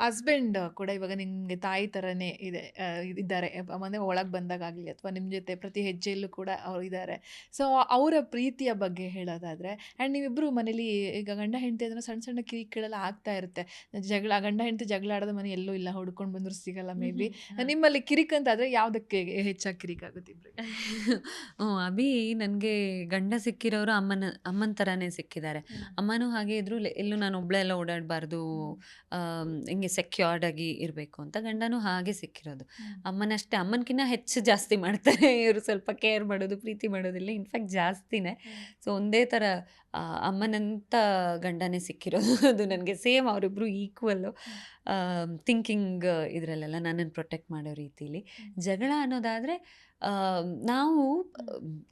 Husband ಕೂಡ ಇವಾಗ ನಿಮಗೆ ತಾಯಿ ತರನೇ ಇದೆ ಇದ್ದಾರೆ. ಮನೆ ಒಳಗೆ ಬಂದಾಗಲಿ ಅಥವಾ ನಿಮ್ಮ ಜೊತೆ ಪ್ರತಿ ಹೆಜ್ಜೆಯಲ್ಲೂ ಕೂಡ ಅವ್ರು ಇದ್ದಾರೆ. ಸೊ ಅವರ ಪ್ರೀತಿಯ ಬಗ್ಗೆ ಹೇಳೋದಾದ್ರೆ ಆ್ಯಂಡ್ ನೀವಿಬ್ಬರು ಮನೇಲಿ ಈಗ ಗಂಡ ಹೆಂಡತಿ ಅಂದ್ರೆ ಸಣ್ಣ ಸಣ್ಣ ಕಿರಿಕಿಳೆಲ್ಲ ಆಗ್ತಾ ಇರುತ್ತೆ. ಜಗಳ ಗಂಡ ಹೆಂಡತಿ ಜಗಳ ಆಡೋದು ಮನೆ ಎಲ್ಲೂ ಇಲ್ಲ ಹುಡ್ಕೊಂಡು ಬಂದ್ರು ಸಿಗಲ್ಲ ಮೇ ಬಿ. ನಿಮ್ಮಲ್ಲಿ ಕಿರಿಕ್ ಅಂತಾದರೆ ಯಾವುದಕ್ಕೆ ಹೆಚ್ಚಾಗಿ ಕಿರಿಕ್ ಆಗುತ್ತೆ ಇಬ್ರಿಗೆ? ಹ್ಞೂ ಅಭಿ ನನಗೆ ಗಂಡ ಸಿಕ್ಕಿರೋರು ಅಮ್ಮನ ಅಮ್ಮನ ಥರನೇ ಸಿಕ್ಕಿದ್ದಾರೆ. ಅಮ್ಮನೂ ಹಾಗೆ ಇದ್ರು ಎಲ್ಲೂ ನಾನು ಒಬ್ಳೆಲ್ಲ ಓಡಾಡಬಾರ್ದು ಹಿಂಗೆ ಸೆಕ್ಯೂರ್ಡ್ ಆಗಿ ಇರಬೇಕು ಅಂತ ಗಂಡನೂ ಹಾಗೆ ಸಿಕ್ಕಿರೋದು. ಅಮ್ಮನಷ್ಟೇ ಅಮ್ಮನಕಿನ್ನ ಹೆಚ್ಚು ಜಾಸ್ತಿ ಮಾಡ್ತಾರೆ. ಇವರು ಸ್ವಲ್ಪ ಕೇರ್ ಮಾಡೋದು ಪ್ರೀತಿ ಮಾಡೋದಿಲ್ಲ. ಇನ್ಫ್ಯಾಕ್ಟ್ ಜಾಸ್ತಿನೇ. ಸೊ ಒಂದೇ ಥರ ಅಮ್ಮನಂತ ಗಂಡನೇ ಸಿಕ್ಕಿರೋದು. ಅದು ನನಗೆ ಸೇಮ್ ಅವರಿಬ್ಬರು ಈಕ್ವಲ್ಲು ಥಿಂಕಿಂಗ್ ಇದರಲ್ಲೆಲ್ಲ ನನ್ನನ್ನು ಪ್ರೊಟೆಕ್ಟ್ ಮಾಡೋ ರೀತಿಲಿ. ಜಗಳ ಅನ್ನೋದಾದರೆ ನಾವು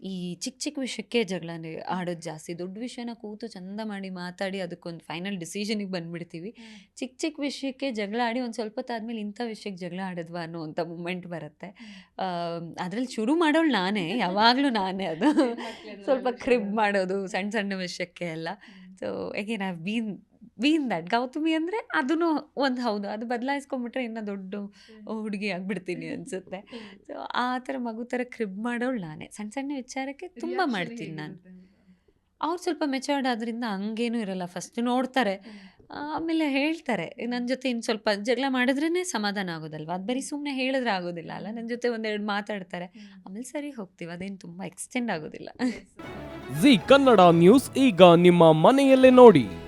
ಈ ಚಿಕ್ಕ ಚಿಕ್ಕ ವಿಷಯಕ್ಕೆ ಜಗಳ ಆಡೋದು ಜಾಸ್ತಿ. ದೊಡ್ಡ ವಿಷಯನ ಕೂತು ಚಂದ ಮಾಡಿ ಮಾತಾಡಿ ಅದಕ್ಕೊಂದು ಫೈನಲ್ ಡಿಸಿಷನಿಗೆ ಬಂದ್ಬಿಡ್ತೀವಿ. ಚಿಕ್ಕ ಚಿಕ್ಕ ವಿಷಯಕ್ಕೆ ಜಗಳ ಆಡಿ ಒಂದು ಸ್ವಲ್ಪ ಹೊತ್ತಾದ್ಮೇಲೆ ಇಂಥ ವಿಷಯಕ್ಕೆ ಜಗಳ ಆಡಿದ್ವಾ ಅನ್ನೋವಂಥ ಮೂಮೆಂಟ್ ಬರುತ್ತೆ. ಅದರಲ್ಲಿ ಶುರು ಮಾಡೋಳು ನಾನೇ. ಯಾವಾಗಲೂ ನಾನೇ ಅದು. ಸ್ವಲ್ಪ ಕ್ರಿಬ್ ಮಾಡೋದು ಸಣ್ಣ ಸಣ್ಣ ವಿಷಯಕ್ಕೆ ಎಲ್ಲ. So again I been been that Gautami ಅಂದರೆ ಅದೂ ಒಂದು ಹೌದು. ಅದು ಬದಲಾಯಿಸ್ಕೊಂಬಿಟ್ರೆ ಇನ್ನೂ ದೊಡ್ಡ ಹುಡುಗಿ ಆಗಿಬಿಡ್ತೀನಿ ಅನಿಸುತ್ತೆ. ಸೊ ಆ ಥರ ಮಗು ಥರ ಕ್ರಿಬ್ ಮಾಡೋಳು ನಾನೇ. ಸಣ್ಣ ಸಣ್ಣ ವಿಚಾರಕ್ಕೆ ತುಂಬ ಮಾಡ್ತೀನಿ ನಾನು. ಅವ್ರು ಸ್ವಲ್ಪ ಮೆಚೋರ್ಡ್ ಆದ್ರಿಂದ ಹಂಗೇನೂ ಇರಲ್ಲ. ಫಸ್ಟ್ ನೋಡ್ತಾರೆ. ಆಮೇಲೆ ಹೇಳ್ತಾರೆ. ನನ್ನ ಜೊತೆ ಇನ್ನು ಸ್ವಲ್ಪ ಜಗಳ ಮಾಡಿದ್ರೇ ಸಮಾಧಾನ ಆಗೋದಲ್ವ? ಅದು ಬರೀ ಸುಮ್ಮನೆ ಹೇಳಿದ್ರೆ ಆಗೋದಿಲ್ಲ ಅಲ್ಲ? ನನ್ನ ಜೊತೆ ಒಂದೆರಡು ಮಾತಾಡ್ತಾರೆ. ಆಮೇಲೆ ಸರಿ ಹೋಗ್ತೀವಿ. ಅದೇನು ತುಂಬ ಎಕ್ಸ್ಟೆಂಡ್ ಆಗೋದಿಲ್ಲ. ಜಿ ಕನ್ನಡ ನ್ಯೂಸ್ ಈಗ ನಿಮ್ಮ ಮನೆಯಲ್ಲೇ ನೋಡಿ.